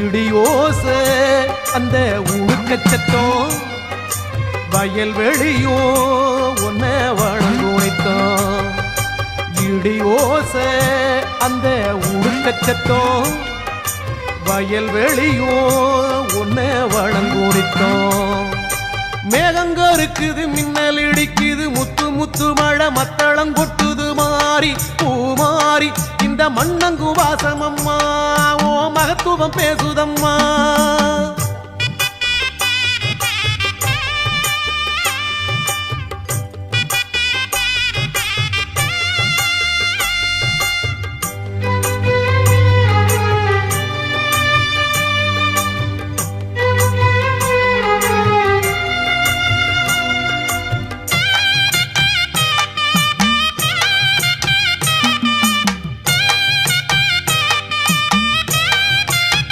இடியோச அந்த உடுக்க சத்தம் வயல்வெளியோ உன்னை வணங்குனைத்தான் இடியோச அந்த உடுக்க சத்தம் வயல்வெளியோ உன்னை வணங்குனைத்தான் மேகங்க இருக்குது மின்னல் இடிக்குது முத்து முத்து மழை மத்தளம் கொட்டுது மாறி பூ மாறி இந்த மண்ணங்கு வாசமம்மா. மகத்துவம் பேசுதம்மா.